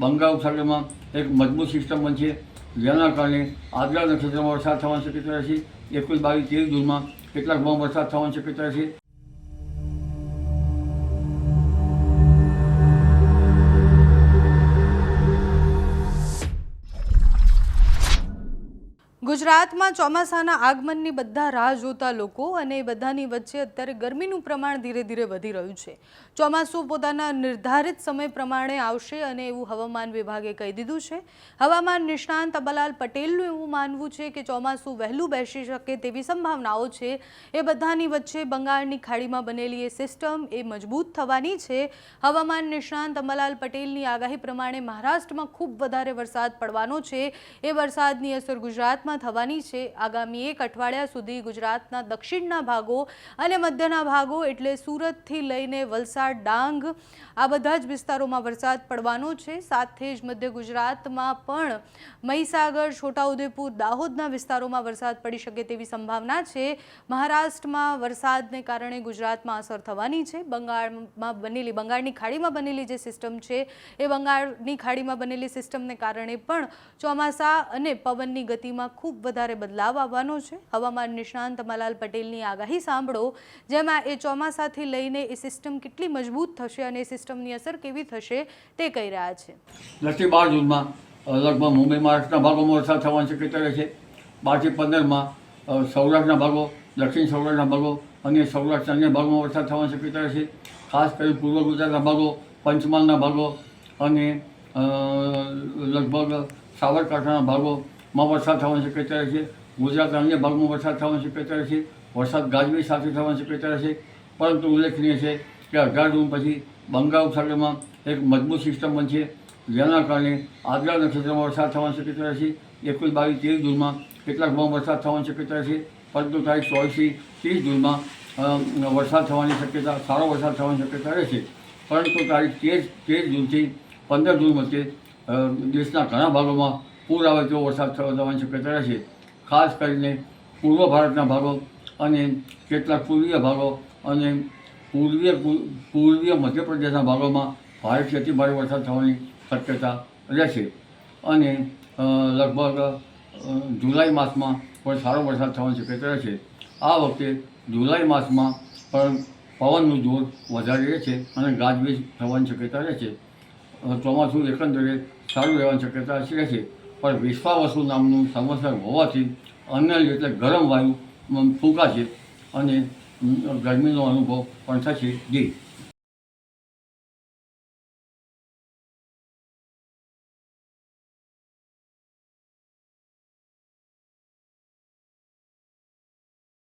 બંગાળ ઉપસાગરમાં એક મજબૂત સિસ્ટમ બનશે. જેના કારણે આગ્રા નક્ષત્રમાં વરસાદ થવાની શક્યતા રહેશે. એકવીસ બાવીસ ત્રીસ જૂનમાં કેટલાક ભાગમાં વરસાદ થવાની શક્યતા રહેશે. ગુજરાતમાં ચોમાસાના આગમનની બધા રાહ જોતા લોકો અને એ બધાની વચ્ચે અત્યારે ગરમીનું પ્રમાણ ધીરે ધીરે વધી રહ્યું છે. ચોમાસું પોતાના નિર્ધારિત સમય પ્રમાણે આવશે અને એવું હવામાન વિભાગે કહી દીધું છે. હવામાન નિષ્ણાંત અબલાલ પટેલનું એવું માનવું છે કે ચોમાસું વહેલું બેસી શકે તેવી સંભાવનાઓ છે. એ બધાની વચ્ચે બંગાળની ખાડીમાં બનેલી એ સિસ્ટમ એ મજબૂત થવાની છે. હવામાન નિષ્ણાંત અમલાલ પટેલની આગાહી પ્રમાણે મહારાષ્ટ્રમાં ખૂબ વધારે વરસાદ પડવાનો છે. એ વરસાદની અસર ગુજરાતમાં થવાની છે. આગામી એક અઠવાડિયા સુધી ગુજરાતના દક્ષિણના ભાગો અને મધ્યના ભાગો, એટલે સુરતથી લઈને વલસાડ, ડાંગ, આ બધા જ વિસ્તારોમાં વરસાદ પડવાનો છે. સાથે જ મધ્ય ગુજરાતમાં પણ મહીસાગર, છોટાઉદેપુર, દાહોદના વિસ્તારોમાં વરસાદ પડી શકે તેવી સંભાવના છે. મહારાષ્ટ્રમાં વરસાદને કારણે ગુજરાતમાં અસર થવાની છે. બંગાળમાં બનેલી, બંગાળની ખાડીમાં બનેલી જે સિસ્ટમ છે, એ બંગાળની ખાડીમાં બનેલી સિસ્ટમને કારણે પણ ચોમાસા અને પવનની ગતિમાં ખૂબ વધારે બદલાવ આવવાનો છે. હવામાન નિષ્ણાંત અમાલાલ પટેલની આગાહી સાંભળો, જેમાં એ ચોમાસાથી લઈને એ સિસ્ટમ કેટલી મજબૂત થશે અને એ સિસ્ટમની અસર કેવી થશે તે કહી રહ્યા છે. દસથી બાર જૂનમાં લગભગ મુંબઈ, મહારાષ્ટ્રના ભાગોમાં વરસાદ થવાની શક્યતા રહે છે. બારથી પંદરમાં સૌરાષ્ટ્રના ભાગો, દક્ષિણ સૌરાષ્ટ્રના ભાગો અને સૌરાષ્ટ્રના અન્ય ભાગોમાં વરસાદ થવાની શક્યતા રહે છે. ખાસ કરી પૂર્વ ગુજરાતના ભાગો, પંચમહાલના ભાગો અને લગભગ સાબરકાંઠાના ભાગોમાં વરસાદ થવાની શક્યતા છે ગુજરાતના અન્ય ભાગમાં વરસાદ થવાની શક્યતા છે વરસાદ ગાજવી સાથે થવાની શક્યતા છે પરંતુ ઉલ્લેખનીય છે કે અઢાર જૂન પછી બંગાળ ઉપસાગરમાં એક મજબૂત સિસ્ટમ બનશે. જેના કારણે આદરા નક્ષત્રમાં વરસાદ થવાની શક્યતા રહેશે. એકવીસ બાવીસ ત્રીસ જૂનમાં કેટલાક ભાવ વરસાદ થવાની શક્યતા રહેશે. પરંતુ તારીખ ચોવીસથી ત્રીસ જૂનમાં વરસાદ થવાની શક્યતા, સારો વરસાદ થવાની શક્યતા રહેશે. પરંતુ તારીખ તેર તેર જૂનથી પંદર જૂન વચ્ચે દેશના ઘણા ભાગોમાં પૂર આવે તેવો વરસાદ થવાની શક્યતા રહેશે ખાસ કરીને પૂર્વ ભારતના ભાગો અને કેટલાક પૂર્વીય ભાગો અને પૂર્વીય પૂર્વીય મધ્યપ્રદેશના ભાગોમાં ભારેથી અતિ ભારે વરસાદ થવાની શક્યતા રહેશે અને લગભગ જુલાઈ માસમાં પણ સારો વરસાદ થવાની શક્યતા રહેશે આ વખતે જુલાઈ માસમાં પણ પવનનું જોર વધારે રહેશે અને ગાજવીજ થવાની શક્યતા રહેશે છે. ચોમાસું એકંદરે સારું રહેવાની શક્યતા રહેશે પણ વિશ્વાવસુ નામનું સમસ્યા હોવાથી અન્ય એટલે ગરમ વાયુ ફૂંકાશે અને ગરમીનો અનુભવ પણ થશે જી.